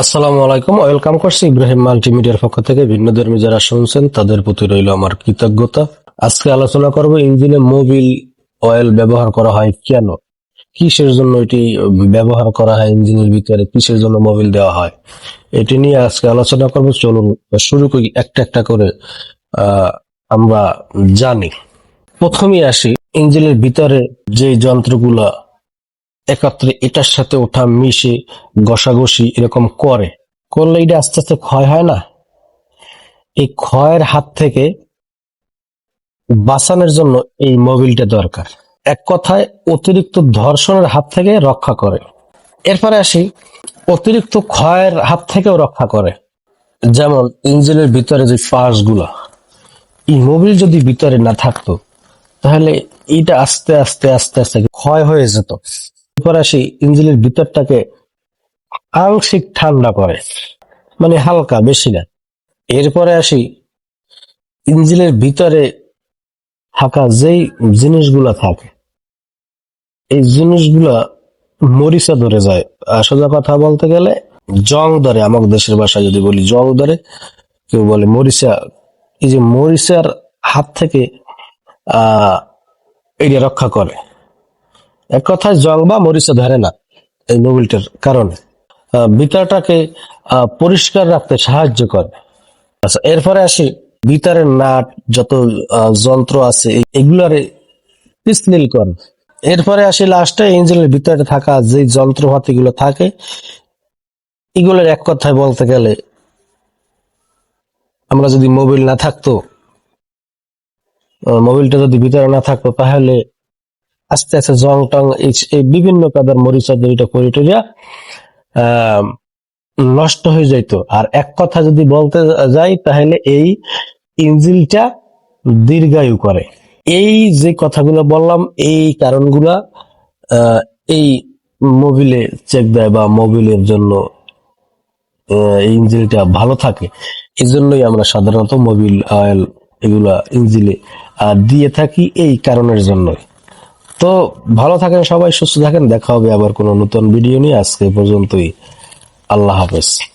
আসসালামু আলাইকুম। ওয়েলকাম করছি ইব্রাহিম মাল্টিমিডিয়ার পক্ষ থেকে। ভিন্ন ধর্মী যারা শুনছেন, তাদের প্রতি রইল আমার কৃতজ্ঞতা। আজকে আলোচনা করব ইঞ্জিনে মোবিল অয়েল ব্যবহার করা হয় কেন? কিসের জন্য এটি ব্যবহার করা হয় ইঞ্জিনের ভিতরে? কিসের জন্য মোবিল দেওয়া হয়? এটি নিয়ে আজকে আলোচনা করব। চলুন, শুরু করি একটা একটা করে আমরা জানি। প্রথমেই আসি, ইঞ্জিনের ভিতরে যে যন্ত্রগুলা একত্রে এটার সাথে ওঠা, মিশে, ঘষাঘষি এরকম করে। করলে এটা আস্তে আস্তে ক্ষয় হয় না? এই ক্ষয়ের হাত থেকে বাঁচানোর জন্য এই মোবিলটা দরকার। এক কথায়, অতিরিক্ত ধর্ষণের হাত থেকে রক্ষা করে। এরপরে আসি, অতিরিক্ত ক্ষয়ের হাত থেকেও রক্ষা করে। যেমন, ইঞ্জিনের ভিতরে যে পার্টসগুলা এই মোবিল যদি ভিতরে না থাকতো, তাহলে এটা আস্তে আস্তে আস্তে আস্তে ক্ষয় হয়ে যেত। এরপর আসি ইঞ্জিনের ভিতরটাকে আংশিক ঠান্ডা করে মানে হালকা, বেশি না। এরপরে আসি ইঞ্জিনের ভিতরে থাকা যেই জিনিসগুলা থাকে। এই জিনিসগুলা মরিচা ধরে যায়। সোজা কথা বলতে গেলে, জং ধরে। আমাদের দেশের ভাষায় যদি বলি জং ধরে, কেউ বলে মরিচা। এই যে মরিচার হাত থেকে, আহ, এটা রক্ষা করে। এক কথায় জং বা মরিচা ধরে না এই মোবিলটার কারণে। আহ, পরিষ্কার রাখতে সাহায্য করে। আচ্ছা এরপরে আসি ভিতরের নাট যত যন্ত্র আছে এগুলারে পিসলিল করে। এরপরে আসি লাস্টে ইঞ্জিনের ভিতরে থাকা যে যন্ত্রপাতি গুলো থাকে এগুলোর এক কথায় বলতে গেলে আমরা যদি মোবিল না থাকতো মোবিলটা যদি ভিতরে না থাকতো তাহলে আস্তে আস্তে জং টং এই- বিভিন্ন কাদার মরিচা দুইটা করিটোরিয়া নষ্ট হয়ে যাইতো। আর এক কথা যদি বলতে যাই, তাহলে এই ইঞ্জিলটা দীর্ঘায়ু করে। এই যে কথাগুলো বললাম, এই কারণগুলা এই মোবিলে চেক দেয় বা মোবিলের জন্য ইঞ্জিনটা ভালো থাকে। এই জন্যই আমরা সাধারণত মোবিল, অয়েল এগুলা ইঞ্জিলে দিয়ে থাকি এই কারণের জন্যই। তো ভালো থাকেন সবাই, সুস্থ থাকেন। দেখা হবে আবার কোনো নতুন ভিডিও নিয়ে। আজকে পর্যন্তই। আল্লাহ হাফেজ।